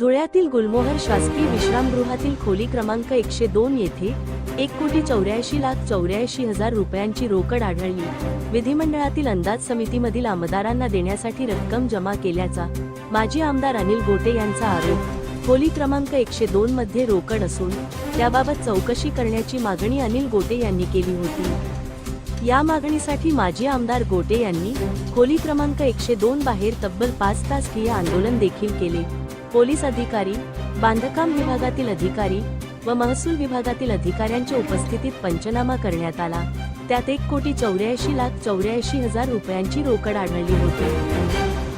धुळ्यातील गुलमोहर शासकीय विश्रामगृहातील खोली क्रमांक एकशे दोन येथे एक कोटी चौऱ्याऐंशी लाख चौऱ्याऐंशी हजार रुपयांची रोकड आढळली. विधिमंडळातील अंदाज समितीमधील आमदारांना देण्यासाठी रक्कम जमा केल्याचा माजी आमदार अनिल गोटे यांचा आरोप. खोली क्रमांक एकशे दोन मध्ये रोकड असून त्याबाबत चौकशी करण्याची मागणी अनिल गोटे यांनी केली होती. या मागणीसाठी माजी आमदार गोटे यांनी खोली क्रमांक एकशे दोन बाहेर तब्बल पाच तास ठिय्या आंदोलन देखील केले. पोलीस अधिकारी बांधकाम विभागातील अधिकारी व महसूल विभागातील अधिकाऱ्यांच्या उपस्थितीत पंचनामा करण्यात आला. त्यात एक कोटी चौऱ्याऐंशी लाख चौऱ्याऐंशी हजार रुपयांची रोकड आढळली होती.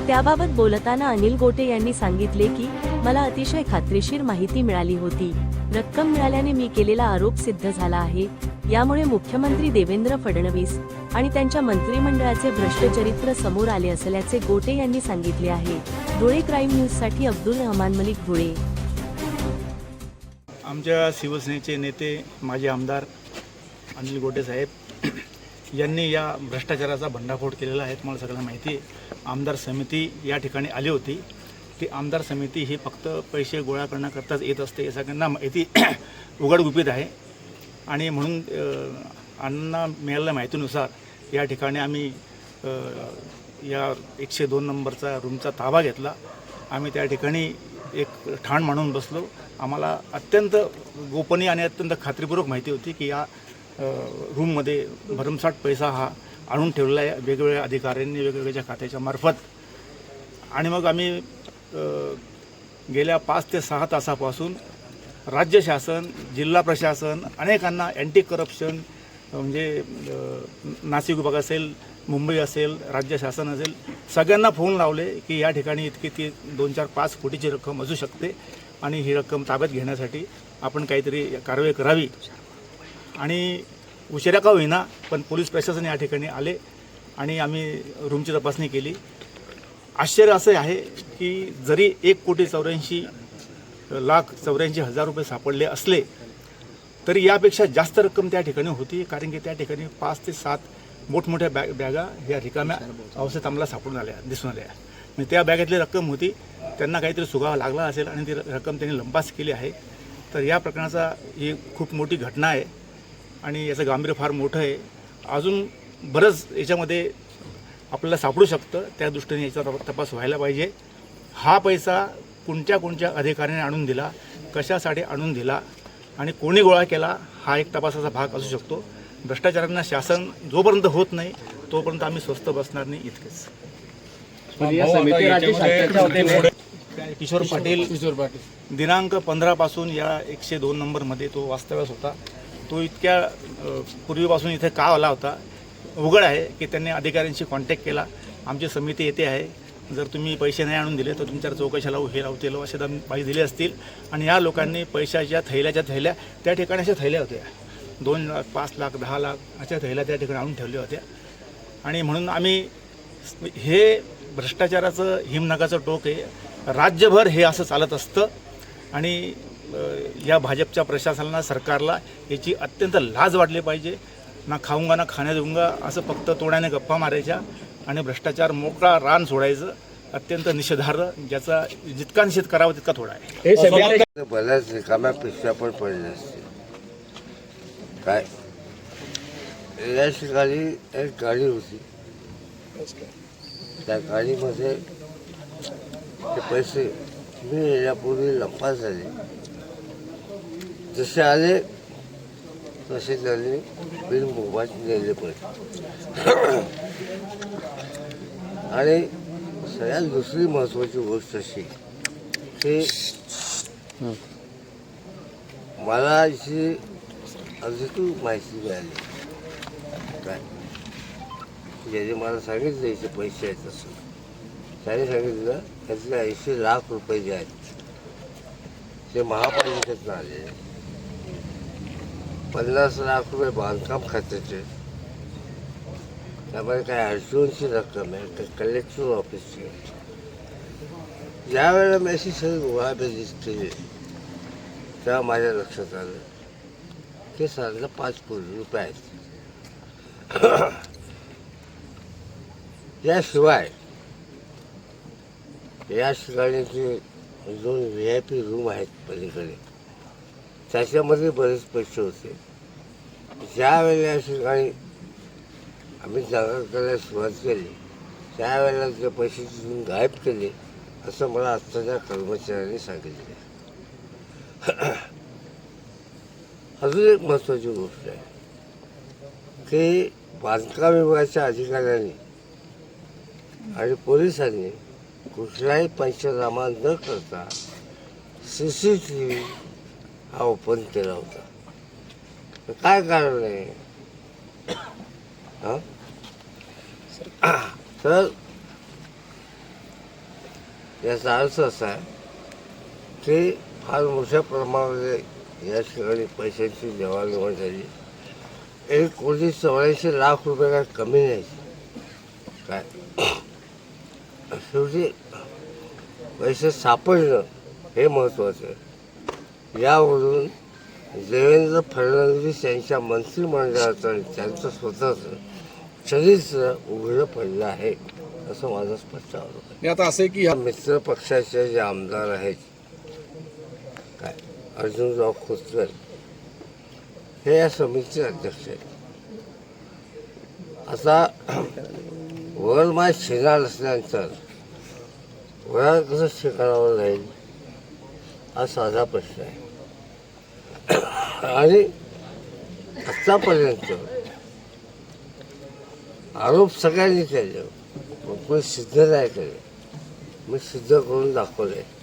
त्याबाबत बोलताना अनिल गोटे यांनी सांगितले की मला अतिशय खात्रीशीर माहिती मिळाली होती. रक्कम मिळाल्याने मी केलेला आरोप सिद्ध झाला आहे. यामुळे मुख्यमंत्री देवेंद्र फडणवीस आणि त्यांच्या मंत्रिमंडळाचे भ्रष्ट चरित्र समोर आले असल्याचे गोटे यांनी सांगितले आहे. धुळे क्राईम न्यूजसाठी अब्दुल रहमान मलिक धुळे. आमच्या शिवसेनेचे नेते माजी आमदार अनिल गोटे साहेब यांनी या भ्रष्टाचाराचा भंडाफोड केलेला आहे तुम्हाला सगळ्यांना माहिती आहे. आमदार समिती या ठिकाणी आली होती. ती आमदार समिती ही फक्त पैसे गोळा करण्याकरताच येत असते हे सगळ्यांना माहिती उघडगुपित आहे. आणि म्हणून अ, अण्णा मिळालेल्या माहितीनुसार या ठिकाणी आम्ही या एकशे दोन नंबरचा रूमचा ताबा घेतला. आम्ही त्या ठिकाणी एक ठाण मांडून बसलो. आम्हाला अत्यंत गोपनीय आणि अत्यंत खात्रीपूर्वक माहिती होती की या रूममध्ये भरमसाठ पैसा हा आणून ठेवलेला आहे. वेगवेगळ्या अधिकाऱ्यांनी वेगवेगळ्या खात्याच्या मार्फत. आणि मग आम्ही गेल्या पाच ते सहा तासापासून राज्य शासन जिल्हा प्रशासन अनेकांना अँटी करप्शन म्हणजे नाशिक विभाग असेल मुंबई असेल राज्य शासन असेल सगळ्यांना फोन लावले की या ठिकाणी इतकी ती दोन चार पाच कोटीची रक्कम असू शकते आणि ही रक्कम ताब्यात घेण्यासाठी आपण काहीतरी कारवाई करावी. आणि उशिरा का होईना पण पोलीस प्रशासन या ठिकाणी आले आणि आम्ही रूमची तपासणी केली. आश्चर्य असं आहे की जरी एक कोटी चौऱ्याऐंशी लाख चौऱ्याऐंशी हजार रुपये सापडले असले तरी यापेक्षा जास्त रक्कम त्या ठिकाणी होती कारण की त्या ठिकाणी पाच ते सात मोठमोठ्या बॅग बॅगा ह्या रिकाम्या अवस्थेत आम्हाला सापडून आल्या दिसून आल्या. म्हणजे त्या बॅगेतली रक्कम होती त्यांना काहीतरी सुगावा लागला असेल आणि ती रक्कम त्यांनी लंपास केली आहे तर या प्रकरणाचा ही खूप मोठी घटना आहे आणि याचं गांभीर्य फार मोठं आहे. अजून बरंच याच्यामध्ये आपल्याला सापडू शकतं. त्या दृष्टीने याचा तप- तपास व्हायला पाहिजे. हा पैसा कोणत्या कोणत्या अधिकाऱ्याने आणून दिला? कशासाठी आणून दिला? आणि कोणी गोळा केला? हा एक तपासाचा भाग असू शकतो. भ्रष्टाचारांना शासन जोपर्यंत होत नाही तोपर्यंत आम्ही स्वस्त बसणार नाही इतकेच. पण या समिती राज्य शासनाच्या वतीने किशोर पाटील. किशोर पाटील दिनांक पंधरापासून या एकशे दोन नंबरमध्ये तो वास्तव्यास होता. तो इतक्या पूर्वीपासून इथे का आला होता? उघड आहे की त्यांनी अधिकाऱ्यांशी कॉन्टॅक्ट केला. आमची समिती येते आहे. जर तुम्ही पैसे नाही आणून दिले तर तुमच्यावर चौकशा लावू हे लावतील लावू असे दम पाहिजे दिले असतील. आणि या लोकांनी पैशाच्या थैल्याच्या थैल्या त्या ठिकाणी अशा थैल्या होत्या. दोन लाख पाच लाख दहा लाख अशा थैल्या त्या ठिकाणी आणून ठेवल्या होत्या. आणि म्हणून आम्ही हे भ्रष्टाचाराचं हिमनगाचं टोक आहे. राज्यभर हे असं चालत असतं. आणि या भाजपच्या प्रशासनाला सरकारला याची अत्यंत लाज वाटली पाहिजे. ना खाऊंगा ना खाण्या देऊंगा असं फक्त तोड्याने गप्पा मारायच्या आणि भ्रष्टाचार मोकळा रान सोडायचं अत्यंत निषेधार्ह ज्याचा जितका निषेध करावा तितका थोडा आहे. बऱ्याच रिकाम्या पिशव्या पण पडल्या असतील. काय? या ठिकाणी एक गाडी होती. त्या गाडीमध्ये ते पैसे मी येण्यापूर्वी लंपास झाले. जसे आले तसे झाले बिल मोबाईल नेले पण आणि सगळ्यात दुसरी महत्त्वाची गोष्ट अशी की मला अशी अधिकृत माहिती मिळाली. काय? ज्याने मला सांगितलं याचे पैसे आहेत असं त्याने सांगितलं त्यातले ऐंशी लाख रुपये जे आहेत ते महापालिकेतनं आले पन्नास लाख रुपये बांधकाम खात्याचे. त्यामुळे काय अडचणची रक्कम आहे तर कलेक्टर ऑफिसची ज्या वेळेला मी अशी सगळी गोळाबेरीज केली तेव्हा माझ्या लक्षात आलं. ते साधारण पाच कोटी रुपये आहेत. याशिवाय या ठिकाणी जे दोन व्ही आय पी रूम आहेत पलीकडे त्याच्यामध्ये बरेच पैसे होते. ज्यावेळेला ठिकाणी आम्ही जागा करायला सुरुवात केली त्यावेळेला ते पैसे तिथून गायब केले असं मला आत्ताच्या कर्मचाऱ्यांनी सांगितले. अजून एक महत्त्वाची गोष्ट आहे की बांधकाम विभागाच्या अधिकाऱ्यांनी आणि पोलिसांनी कुठलाही पंचनामा न करता सी सी टी व्ही हा ओपन केला होता. काय कारण आहे? तर याचा अर्थ असा आहे की फार मोठ्या प्रमाणामध्ये या ठिकाणी पैशांची देवाणघेवाण झाली. एक कोटी चौऱ्याऐंशी लाख रुपये काय कमी नाही. काय? शेवटी पैसे सापडणं हे महत्त्वाचं आहे. यावरून देवेंद्र फडणवीस यांच्या मंत्रिमंडळाचं त्यांचं स्वतःचं चरित्र उघडं पडलं आहे असं माझं स्पष्ट आरोप आता असं आहे की या मित्र पक्षाचे जे आमदार आहेत काय अर्जुनराव खोतकर हे या समितीचे अध्यक्ष आहेत. आता वरमाय शिणार असल्यानंतर वरात कसं शिकारावं राहील हा साधा प्रश्न आहे. आणि आत्तापर्यंत आरोप सगळ्यांनी केले. पण कोणी सिद्ध नाही केले. मी सिद्ध करून दाखवले.